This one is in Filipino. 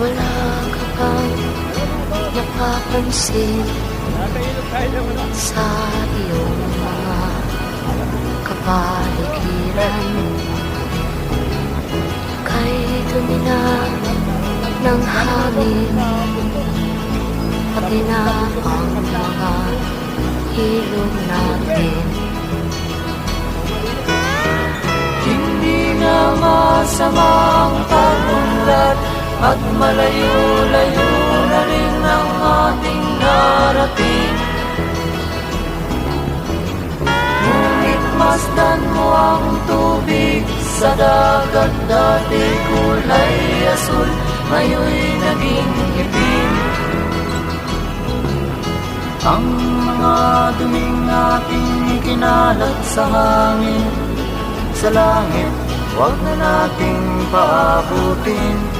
Wala ka bang napapansin sa iyong mga kapaligiran? Kay dumi na ng hangin Pati na ang mga ilog natin Hindi na pagunlad At malayo-layo na rin ang ating narating. Ngunit masdan mo ang tubig sa dagat Dati kulay asul, ngayon'y naging itim Ang mga duming ating kinalat sa hangin sa langit Huwag na nating paabutin